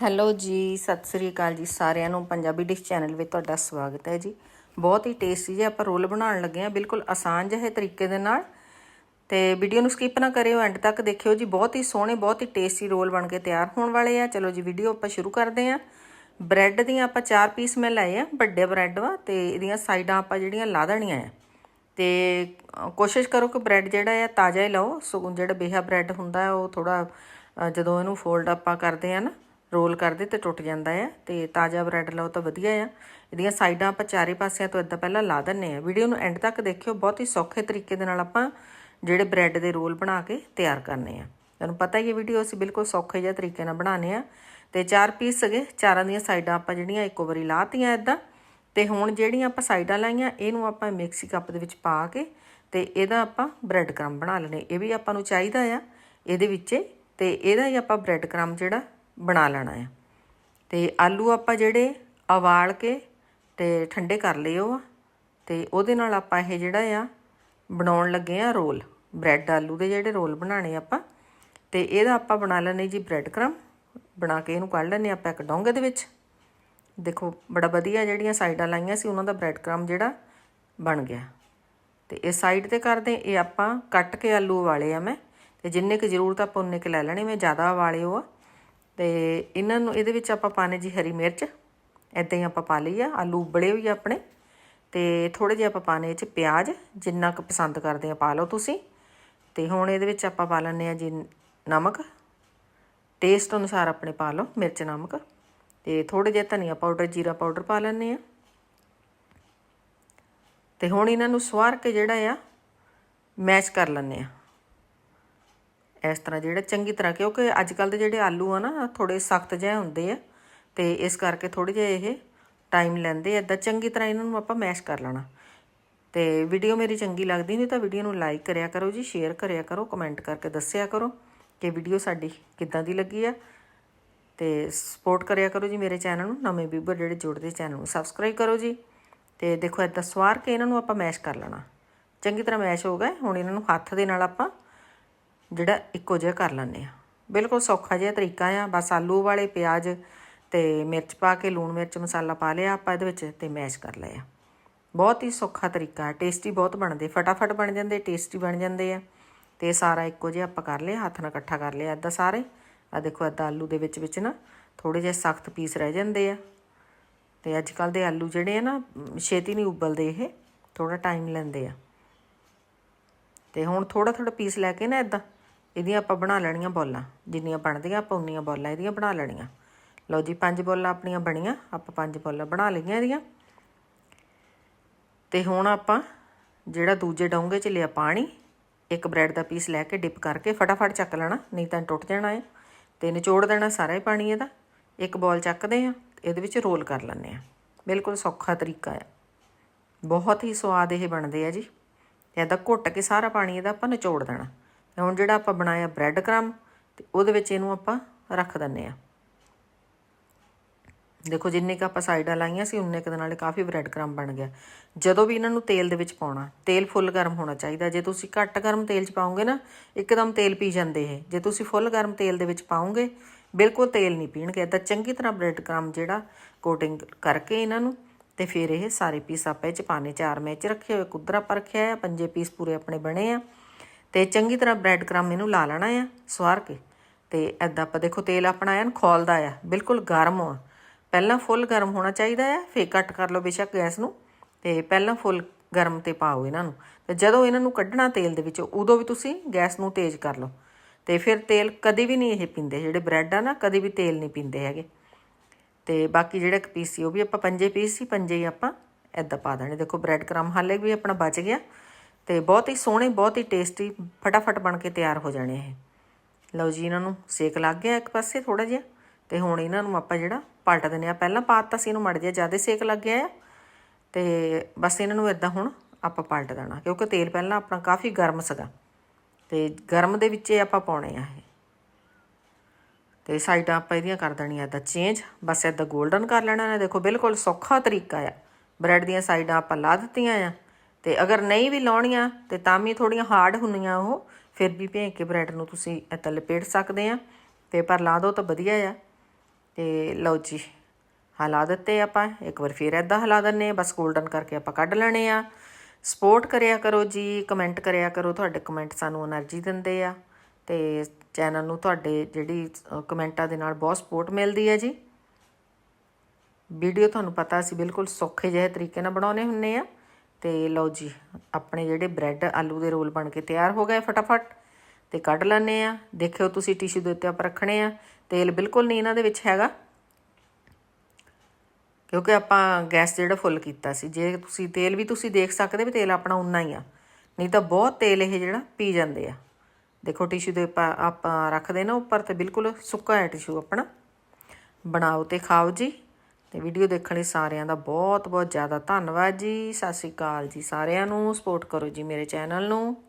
Hello ਜੀ, ਸਤਿ ਸ੍ਰੀ ਅਕਾਲ ਜੀ ਸਾਰਿਆਂ ਨੂੰ। ਪੰਜਾਬੀ ਡਿਸ਼ ਚੈਨਲ ਵਿੱਚ ਤੁਹਾਡਾ ਸਵਾਗਤ ਹੈ ਜੀ। ਬਹੁਤ ਹੀ ਟੇਸਟੀ ਜਿਹਾ ਆਪਾਂ ਰੋਲ ਬਣਾਉਣ ਲੱਗੇ ਆ ਬਿਲਕੁਲ ਆਸਾਨ ਜਿਹੇ ਤਰੀਕੇ ਦੇ ਨਾਲ। ਤੇ ਵੀਡੀਓ ਨੂੰ ਸਕਿਪ ਨਾ ਕਰਿਓ ਐਂਡ ਤੱਕ ਦੇਖਿਓ ਜੀ। ਬਹੁਤ ਹੀ ਸੋਹਣੇ, ਬਹੁਤ ਹੀ ਟੇਸਟੀ ਰੋਲ ਬਣ ਕੇ ਤਿਆਰ ਹੋਣ ਵਾਲੇ ਆ। ਚਲੋ ਜੀ, ਵੀਡੀਓ ਆਪਾਂ ਸ਼ੁਰੂ ਕਰਦੇ ਆ ਬ੍ਰੈਡ ਦੀਆਂ ਆਪਾਂ ਚਾਰ ਪੀਸ ਮੈਂ ਲਏ ਆ, ਵੱਡੇ ਬ੍ਰੈਡ ਵਾ, ਤੇ ਇਹਦੀਆਂ ਸਾਈਡਾਂ ਆਪਾਂ ਜਿਹੜੀਆਂ ਲਾ ਦੇਣੀਆਂ ਆ। ਤੇ ਕੋਸ਼ਿਸ਼ ਕਰੋ ਕਿ ਬ੍ਰੈਡ ਜਿਹੜਾ ਆ, ਤਾਜ਼ਾ ਹੀ ਲਓ। ਸੋ ਜਿਹੜਾ ਬੇਹਾ ਬ੍ਰੈਡ ਹੁੰਦਾ, ਉਹ ਥੋੜਾ ਜਦੋਂ ਇਹਨੂੰ ਫੋਲਡ ਆਪਾਂ ਕਰਦੇ ਆ ਨਾ ਰੋਲ ਕਰਦੇ ਤੇ ਟੁੱਟ ਜਾਂਦਾ ਆ ਤੇ ਤਾਜ਼ਾ ਬ੍ਰੈਡ ਲਓ ਤਾਂ ਵਧੀਆ ਆ। ਇਹਦੀਆਂ ਸਾਈਡਾਂ ਆਪਾਂ ਚਾਰੇ ਪਾਸਿਆਂ ਤੋਂ ਇਦਾਂ ਪਹਿਲਾਂ ਲਾ ਦਿੰਨੇ ਆ। ਵੀਡੀਓ ਨੂੰ ਐਂਡ ਤੱਕ ਦੇਖਿਓ, ਬਹੁਤ ਹੀ ਸੌਖੇ ਤਰੀਕੇ ਦੇ ਨਾਲ ਆਪਾਂ ਜਿਹੜੇ ਬ੍ਰੈਡ ਦੇ ਰੋਲ ਬਣਾ ਕੇ ਤਿਆਰ ਕਰਨੇ ਆ। ਤੁਹਾਨੂੰ ਪਤਾ ਹੀ ਹੈ ਵੀਡੀਓ, ਅਸੀਂ ਬਿਲਕੁਲ ਸੌਖੇ ਜਿਹੇ ਤਰੀਕੇ ਨਾਲ ਬਣਾਉਣੇ ਆ। ਤੇ ਚਾਰ ਪੀਸ ਸਗੇ ਚਾਰਾਂ ਦੀਆਂ ਸਾਈਡਾਂ ਆਪਾਂ ਜਿਹੜੀਆਂ ਇੱਕੋ ਵਾਰੀ ਲਾਤੀਆਂ ਇਦਾਂ ਤੇ ਹੁਣ ਜਿਹੜੀਆਂ ਆਪਾਂ ਸਾਈਡਾਂ ਲਾਈਆਂ, ਇਹਨੂੰ ਆਪਾਂ ਮਿਕਸੀ ਕੱਪ ਦੇ ਵਿੱਚ ਪਾ ਕੇ ਤੇ ਇਹਦਾ ਆਪਾਂ ਬ੍ਰੈਡ ਕ੍ਰਮ ਬਣਾ ਲੈਣੇ ਇਹ ਵੀ ਆਪਾਂ ਨੂੰ ਚਾਹੀਦਾ ਆ ਇਹਦੇ ਵਿੱਚ ਤੇ ਇਹਦਾ ਹੀ ਆਪਾਂ ਬ੍ਰੈਡ ਕ੍ਰਮ ਜਿਹੜਾ ਬਣਾ ਲੈਣਾ ਆ। ਤੇ ਆਲੂ ਆਪਾਂ ਜਿਹੜੇ ਉਬਾਲ ਕੇ ਤੇ ਠੰਡੇ ਕਰ ਲਿਓ ਆ। ਤੇ ਉਹਦੇ ਨਾਲ ਆਪਾਂ ਇਹ ਜਿਹੜਾ ਆ, ਬਣਾਉਣ ਲੱਗੇ ਆ ਰੋਲ। ਬ੍ਰੈਡ ਆਲੂ ਦੇ ਜਿਹੜੇ ਰੋਲ ਬਣਾਣੇ ਆਪਾਂ। ਤੇ ਇਹਦਾ ਆਪਾਂ ਬਣਾ ਲੈਣੇ ਜੀ ਬ੍ਰੈਡ ਕ੍ਰਮ। ਬਣਾ ਕੇ ਇਹਨੂੰ ਕੱਢ ਲੈਣੇ ਆਪਾਂ ਇੱਕ ਡੋਂਗੇ ਦੇ ਵਿੱਚ। ਦੇਖੋ, ਬੜਾ ਵਧੀਆ ਜਿਹੜੀਆਂ ਸਾਈਡਾਂ ਲਾਈਆਂ ਸੀ, ਉਹਨਾਂ ਦਾ ਬ੍ਰੈਡ ਕ੍ਰਮ ਜਿਹੜਾ ਬਣ ਗਿਆ। ਤੇ ਇਹ ਸਾਈਡ ਤੇ ਕਰਦੇ ਇਹ ਆਪਾਂ ਕੱਟ ਕੇ ਆਲੂ ਵਾਲੇ ਆ ਮੈਂ। ਤੇ ਜਿੰਨੇ ਕੁ ਜ਼ਰੂਰਤ ਆਪਾਂ ਉਨੇ ਕੁ ਲੈ ਲੈਣੇ, ਮੈਂ ਜ਼ਿਆਦਾ ਵਾਲੇ ਉਹ ਆ। ਤੇ ਇਹਨਾਂ ਨੂੰ, ਇਹਦੇ ਵਿੱਚ ਆਪਾਂ ਪਾਣੇ ਜੀ ਹਰੀ ਮਿਰਚ। ਇਦਾਂ ਹੀ ਆਪਾਂ ਪਾ ਲਈ ਆ, ਆਲੂ ਉਬਲੇ ਹੋਈ ਆ ਆਪਣੇ। ਤੇ ਥੋੜੇ ਜਿਹਾ ਆਪਾਂ ਪਾਣੇ ਇਹ ਚ ਪਿਆਜ਼, ਜਿੰਨਾ ਕੁ ਪਸੰਦ ਕਰਦੇ ਆ ਪਾ ਲਓ ਤੁਸੀਂ। ਤੇ ਹੁਣ ਇਹਦੇ ਵਿੱਚ ਆਪਾਂ ਪਾ ਲੈਣੇ ਆ ਜੀ ਨਮਕ। ਟੇਸਟ ਅਨੁਸਾਰ ਆਪਣੇ ਪਾ ਲਓ, ਮਿਰਚ, ਨਮਕ। ਤੇ ਥੋੜੇ ਜਿਹਾ ਧਨੀਆ ਪਾਊਡਰ, ਜੀਰਾ ਪਾਊਡਰ ਪਾ ਲੈਣੇ ਆ। ਤੇ ਹੁਣ ਇਹਨਾਂ ਨੂੰ ਸਵਾਰ ਕੇ ਜਿਹੜਾ ਆ, ਮੈਸ਼ ਕਰ ਲੈਣੇ ਆ। ਇਸ ਤਰ੍ਹਾਂ ਜਿਹੜਾ ਚੰਗੀ ਤਰ੍ਹਾਂ, ਕਿਉਂਕਿ ਅੱਜ ਕੱਲ ਦੇ ਜਿਹੜੇ ਆਲੂ ਆ ਨਾ ਥੋੜੇ ਸਖਤ ਜਿਹੇ ਹੁੰਦੇ ਆ, ਤੇ ਇਸ ਕਰਕੇ ਥੋੜੇ ਜਿਹੇ ਇਹ ਟਾਈਮ ਲੈਂਦੇ ਆ। ਚੰਗੀ ਤਰ੍ਹਾਂ ਇਹਨਾਂ ਨੂੰ ਆਪਾਂ ਮੈਸ਼ ਕਰ ਲੈਣਾ। ਤੇ ਵੀਡੀਓ ਮੇਰੀ ਚੰਗੀ ਲੱਗਦੀ ਨਹੀਂ ਤਾਂ ਵੀਡੀਓ ਨੂੰ ਲਾਈਕ ਕਰਿਆ ਕਰੋ ਜੀ, ਸ਼ੇਅਰ ਕਰਿਆ ਕਰੋ, ਕਮੈਂਟ ਕਰਕੇ ਦੱਸਿਆ ਕਰੋ ਕਿ ਵੀਡੀਓ ਸਾਡੀ ਕਿੱਦਾਂ ਦੀ ਲੱਗੀ ਆ। ਤੇ ਸਪੋਰਟ ਕਰਿਆ ਕਰੋ ਜੀ ਮੇਰੇ ਚੈਨਲ ਨੂੰ, ਨਵੇਂ ਵੀਵਰ ਜਿਹੜੇ ਜੁੜਦੇ ਚੈਨਲ ਨੂੰ ਸਬਸਕ੍ਰਾਈਬ ਕਰੋ ਜੀ। ਤੇ ਦੇਖੋ ਇਦਾਂ ਸਵਾਰ ਕੇ ਇਹਨਾਂ ਨੂੰ ਆਪਾਂ ਮੈਸ਼ ਕਰ ਲੈਣਾ। ਚੰਗੀ ਤਰ੍ਹਾਂ ਮੈਸ਼ ਹੋ ਗਏ, ਹੁਣ ਇਹਨਾਂ ਨੂੰ ਹੱਥ ਦੇ ਨਾਲ ਆਪਾਂ ਜਿਹੜਾ ਇੱਕੋ ਜਿਹਾ ਕਰ ਲੈਂਦੇ ਆ। ਬਿਲਕੁਲ ਸੌਖਾ ਜਿਹਾ ਤਰੀਕਾ ਆ। ਬਸ ਆਲੂ ਵਾਲੇ ਪਿਆਜ਼ ਤੇ ਮਿਰਚ ਪਾ ਕੇ ਲੂਣ ਮਿਰਚ ਮਸਾਲਾ ਪਾ ਲਿਆ ਆਪਾਂ ਇਹਦੇ ਵਿੱਚ ਤੇ ਮੈਸ਼ ਕਰ ਲਿਆ ਬਹੁਤ ਹੀ ਸੌਖਾ ਤਰੀਕਾ ਹੈ ਟੇਸਟੀ ਬਹੁਤ ਬਣਦੇ। ਫਟਾਫਟ ਬਣ ਜਾਂਦੇ, ਟੇਸਟੀ ਬਣ ਜਾਂਦੇ ਆ। ਤੇ ਸਾਰਾ ਇੱਕੋ ਜਿਹਾ ਆਪਾਂ ਕਰ ਲਿਆ, ਹੱਥ ਨਾਲ ਇਕੱਠਾ ਕਰ ਲਿਆ ਇਦਾਂ ਸਾਰੇ। ਆ ਦੇਖੋ ਇਦਾਂ ਆਲੂ ਦੇ ਵਿੱਚ ਵਿੱਚ ਨਾ ਥੋੜੇ ਜਿਹੇ ਸਖਤ ਪੀਸ ਰਹਿ ਜਾਂਦੇ ਆ। ਤੇ ਅੱਜ ਕੱਲ ਦੇ ਆਲੂ ਜਿਹੜੇ ਆ ਨਾ, ਛੇਤੀ ਨਹੀਂ ਉਬਲਦੇ ਇਹ। ਥੋੜਾ ਟਾਈਮ ਲੈਂਦੇ ਆ। ਤੇ ਹੁਣ ਥੋੜਾ ਥੋੜਾ ਪੀਸ ਲੈ ਕੇ ਨਾ ਇਦਾਂ ਇਹਦੀਆਂ ਆਪਾਂ ਬਣਾ ਲੈਣੀਆਂ ਬੋਲਾਂ। ਜਿੰਨੀਆਂ ਬਣਦੀਆਂ ਆਪਾਂ ਉਨੀਆਂ ਬੋਲਾਂ ਇਹਦੀਆਂ ਬਣਾ ਲੈਣੀਆਂ। ਲਓ ਜੀ, ਪੰਜ ਬੋਲਾਂ ਆਪਣੀਆਂ ਬਣੀਆਂ। ਆਪਾਂ ਪੰਜ ਬੋਲਾਂ ਬਣਾ ਲਈਆਂ ਇਹਦੀਆਂ। ਤੇ ਹੁਣ ਆਪਾਂ ਜਿਹੜਾ ਦੂਜੇ ਡੋਂਗੇ 'ਚ ਲਿਆ ਪਾਣੀ, ਇੱਕ ਬ੍ਰੈਡ ਦਾ ਪੀਸ ਲੈ ਕੇ ਡਿਪ ਕਰਕੇ ਫਟਾਫਟ ਚੱਕ ਲੈਣਾ, ਨਹੀਂ ਤਾਂ ਟੁੱਟ ਜਾਣਾ ਹੈ ਤੇ ਨਿਚੋੜ ਦੇਣਾ ਸਾਰਾ ਹੀ ਪਾਣੀ ਇਹਦਾ। ਇੱਕ ਬੋਲ ਚੱਕਦੇ ਆ ਇਹਦੇ ਵਿੱਚ ਰੋਲ ਕਰ ਲੈਂਦੇ ਆ ਬਿਲਕੁਲ ਸੌਖਾ ਤਰੀਕਾ ਆ। ਬਹੁਤ ਹੀ ਸਵਾਦ ਇਹ ਬਣਦੇ ਆ ਜੀ। ਇਹਦਾ ਘੁੱਟ ਕੇ ਸਾਰਾ ਪਾਣੀ ਇਹਦਾ ਆਪਾਂ ਨਿਚੋੜ ਦੇਣਾ। ਹੁਣ ਜਿਹੜਾ ਆਪਾਂ ਬਣਾਇਆ ਬ੍ਰੈਡ ਕ੍ਰਮ ਤੇ ਉਹਦੇ ਵਿੱਚ ਇਹਨੂੰ ਆਪਾਂ ਰੱਖ ਦਿੰਨੇ ਆ ਦੇਖੋ, ਜਿੰਨੇ ਕ ਆਪਾਂ ਸਾਈਡਾਂ ਲਾਈਆਂ ਸੀ, ਉਨੇ ਕੁ ਦੇ ਨਾਲ ਕਾਫੀ ਬ੍ਰੈਡ ਕ੍ਰਮ ਬਣ ਗਿਆ। ਜਦੋਂ ਵੀ ਇਹਨਾਂ ਨੂੰ ਤੇਲ ਦੇ ਵਿੱਚ ਪਾਉਣਾ, ਤੇਲ ਫੁੱਲ ਗਰਮ ਹੋਣਾ ਚਾਹੀਦਾ। ਜੇ ਤੁਸੀਂ ਘੱਟ ਗਰਮ ਤੇਲ 'ਚ ਪਾਉਂਗੇ ਨਾ, ਇੱਕਦਮ ਤੇਲ ਪੀ ਜਾਂਦੇ ਇਹ। ਜੇ ਤੁਸੀਂ ਫੁੱਲ ਗਰਮ ਤੇਲ ਦੇ ਵਿੱਚ ਪਾਓਗੇ ਬਿਲਕੁਲ ਤੇਲ ਨਹੀਂ ਪੀਣਗੇ। ਇਦਾਂ ਚੰਗੀ ਤਰ੍ਹਾਂ ਬ੍ਰੈਡ ਕ੍ਰਮ ਜਿਹੜਾ ਕੋਟਿੰਗ ਕਰਕੇ ਇਹਨਾਂ ਨੂੰ, ਤੇ ਫਿਰ ਇਹ ਸਾਰੇ ਪੀਸ ਆਪਾਂ ਇਹ 'ਚ ਪਾਣੇ ਚਾਰ ਮੈਂ ਇਹ 'ਚ ਰੱਖੇ ਹੋਏ ਕੁੱਧਰ ਆਪਾਂ ਰੱਖਿਆ ਆ, ਪੰਜੇ ਪੀਸ ਪੂਰੇ ਆਪਣੇ ਬਣੇ ਆ। ਤੇ ਚੰਗੀ ਤਰ੍ਹਾਂ ਬ੍ਰੈਡ ਕ੍ਰਮ ਇਹਨੂੰ ਲਾ ਲੈਣਾ ਆ ਸਵਾਰ ਕੇ। ਤੇ ਐਦਾਂ ਆਪਾਂ ਦੇਖੋ ਤੇਲ ਆਪਣਾ ਐਨ ਖੋਲਦਾ ਆ, ਬਿਲਕੁਲ ਗਰਮ ਆ ਪਹਿਲਾਂ ਫੁੱਲ ਗਰਮ ਹੋਣਾ ਚਾਹੀਦਾ ਆ, ਫੇਰ ਕੱਟ ਕਰ ਲਓ ਬੇਸ਼ੱਕ ਗੈਸ ਨੂੰ। ਤੇ ਪਹਿਲਾਂ ਫੁੱਲ ਗਰਮ ਤੇ ਪਾਓ ਇਹਨਾਂ ਨੂੰ। ਤੇ ਜਦੋਂ ਇਹਨਾਂ ਨੂੰ ਕੱਢਣਾ ਤੇਲ ਦੇ ਵਿੱਚ, ਉਦੋਂ ਵੀ ਤੁਸੀਂ ਗੈਸ ਨੂੰ ਤੇਜ਼ ਕਰ ਲਓ। ਤੇ ਫਿਰ ਤੇਲ ਕਦੇ ਵੀ ਨਹੀਂ ਇਹ ਪੀਂਦੇ, ਜਿਹੜੇ ਬ੍ਰੈਡ ਆ ਨਾ, ਕਦੇ ਵੀ ਤੇਲ ਨਹੀਂ ਪੀਂਦੇ ਹੈਗੇ। ਤੇ ਬਾਕੀ ਜਿਹੜਾ ਇੱਕ ਪੀਸ ਸੀ, ਉਹ ਵੀ ਆਪਾਂ ਪੰਜੇ ਪੀਸ ਸੀ, ਪੰਜੇ ਹੀ ਆਪਾਂ ਐਦਾਂ ਪਾ ਦੇਣੇ। ਦੇਖੋ ਬ੍ਰੈਡ ਕ੍ਰਮ ਹਾਲੇ ਵੀ ਆਪਣਾ ਬਚ ਗਿਆ। ਤੇ ਬਹੁਤ ਹੀ ਸੋਹਣੇ, ਬਹੁਤ ਹੀ ਟੇਸਟੀ ਫਟਾਫਟ ਬਣ ਕੇ ਤਿਆਰ ਹੋ ਜਾਣੇ ਇਹ। ਲਓ ਜੀ, ਇਹਨਾਂ ਨੂੰ ਸੇਕ ਲੱਗ ਗਿਆ ਇੱਕ ਪਾਸੇ ਥੋੜਾ ਜਿਹਾ ਤੇ ਹੁਣ ਇਹਨਾਂ ਨੂੰ ਆਪਾਂ ਜਿਹੜਾ ਪਲਟ ਦਿੰਨੇ ਆ ਪਹਿਲਾਂ ਪਾਤਾ ਸੀ ਇਹਨੂੰ ਮੜ ਜਿਹਾ, ਜ਼ਿਆਦਾ ਸੇਕ ਲੱਗ ਗਿਆ ਆ। ਤੇ ਬਸ ਇਹਨਾਂ ਨੂੰ ਇਦਾਂ ਹੁਣ ਆਪਾਂ ਪਲਟ ਦੇਣਾ, ਕਿਉਂਕਿ ਤੇਲ ਪਹਿਲਾਂ ਆਪਣਾ ਕਾਫੀ ਗਰਮ ਸੀਗਾ। ਤੇ ਗਰਮ ਦੇ ਵਿੱਚ ਹੀ ਆਪਾਂ ਪਾਉਣੇ ਆ ਇਹ। ਤੇ ਸਾਈਡਾਂ ਆਪਾਂ ਇਹਦੀਆਂ ਕਰ ਦੇਣੀਆਂ ਇਦਾਂ ਚੇਂਜ ਬਸ ਇਦਾਂ 골ਡਨ ਕਰ ਲੈਣਾ। ਨੇ ਦੇਖੋ, ਬਿਲਕੁਲ ਸੌਖਾ ਤਰੀਕਾ ਆ। ਬ੍ਰੈਡ ਦੀਆਂ ਸਾਈਡਾਂ ਆਪਾਂ ਲਾ ਦਿੱਤੀਆਂ ਆ। ਤੇ ਅਗਰ ਨਹੀਂ ਵੀ ਲਾਉਣੀਆਂ ਤੇ ਤਾਂ ਵੀ ਥੋੜੀਆਂ ਹਾਰਡ ਹੁੰਨੀਆਂ ਉਹ, ਫਿਰ ਵੀ ਭੇਂ ਕੇ ਬ੍ਰੈਡ ਨੂੰ ਤੁਸੀਂ ਇੱਥੇ ਲਪੇਟ ਸਕਦੇ ਆ। ਤੇ ਪਰ ਲਾ ਦੋ ਤਾਂ ਵਧੀਆ ਆ। ਤੇ ਲਓ ਜੀ, ਹਲਾ ਦਿੱਤੇ ਆਪਾਂ, ਇੱਕ ਵਾਰ ਫੇਰ ਇਦਾਂ ਹਲਾ ਦਨੇ ਬਸ ਗੋਲਡਨ ਕਰਕੇ ਆਪਾਂ ਕੱਢ ਲੈਣੇ ਆ। ਸਪੋਰਟ ਕਰਿਆ ਕਰੋ ਜੀ ਕਮੈਂਟ ਕਰਿਆ ਕਰੋ, ਤੁਹਾਡੇ ਕਮੈਂਟ ਸਾਨੂੰ એનર્ਜੀ ਦਿੰਦੇ ਆ। ਤੇ ਚੈਨਲ ਨੂੰ ਤੁਹਾਡੇ ਜਿਹੜੀ ਕਮੈਂਟਾਂ ਦੇ ਨਾਲ ਬਹੁਤ ਸਪੋਰਟ ਮਿਲਦੀ ਹੈ ਜੀ। ਵੀਡੀਓ ਤੁਹਾਨੂੰ ਪਤਾ ਸੀ ਬਿਲਕੁਲ ਸੌਖੇ ਜਿਹੇ ਤਰੀਕੇ ਨਾਲ ਬਣਾਉਣੇ ਹੁੰਨੇ ਆ। ਤੇ ਲਓ ਜੀ, ਆਪਣੇ ਜਿਹੜੇ ਬ੍ਰੈਡ ਆਲੂ ਦੇ ਰੋਲ ਬਣ ਕੇ ਤਿਆਰ ਹੋ ਗਏ ਫਟਾਫਟ ਤੇ ਕੱਢ ਲੈਣੇ ਆ ਦੇਖਿਓ ਤੁਸੀਂ ਟਿਸ਼ੂ ਦੇ ਉੱਤੇ ਆਪਾਂ ਰੱਖਣੇ ਆ ਤੇਲ ਬਿਲਕੁਲ ਨਹੀਂ ਇਹਨਾਂ ਦੇ ਵਿੱਚ ਹੈਗਾ। ਕਿਉਂਕਿ ਆਪਾਂ ਗੈਸ ਜਿਹੜਾ ਫੁੱਲ ਕੀਤਾ ਸੀ, ਜੇ ਤੁਸੀਂ ਤੇਲ ਵੀ ਤੁਸੀਂ ਦੇਖ ਸਕਦੇ ਵੀ ਤੇਲ ਆਪਣਾ ਉਨਾ ਹੀ ਆ। ਨਹੀਂ ਤਾਂ ਬਹੁਤ ਤੇਲ ਇਹ ਜਿਹੜਾ ਪੀ ਜਾਂਦੇ ਆ। ਦੇਖੋ ਟਿਸ਼ੂ ਦੇ ਆਪਾਂ ਆਪਾਂ ਰੱਖਦੇ ਨਾ ਉੱਪਰ ਤੇ ਬਿਲਕੁਲ ਸੁੱਕਾ ਹੈ ਟਿਸ਼ੂ ਆਪਣਾ। ਬਣਾਓ ਤੇ ਖਾਓ ਜੀ। ਤੇ ਵੀਡੀਓ ਦੇਖਣ ਲਈ ਸਾਰਿਆਂ ਦਾ ਬਹੁਤ ਬਹੁਤ ਜ਼ਿਆਦਾ ਧੰਨਵਾਦ ਜੀ। ਸਤਿ ਸ਼੍ਰੀ ਅਕਾਲ ਜੀ ਸਾਰਿਆਂ ਨੂੰ। ਸਪੋਰਟ ਕਰੋ ਜੀ ਮੇਰੇ ਚੈਨਲ ਨੂੰ।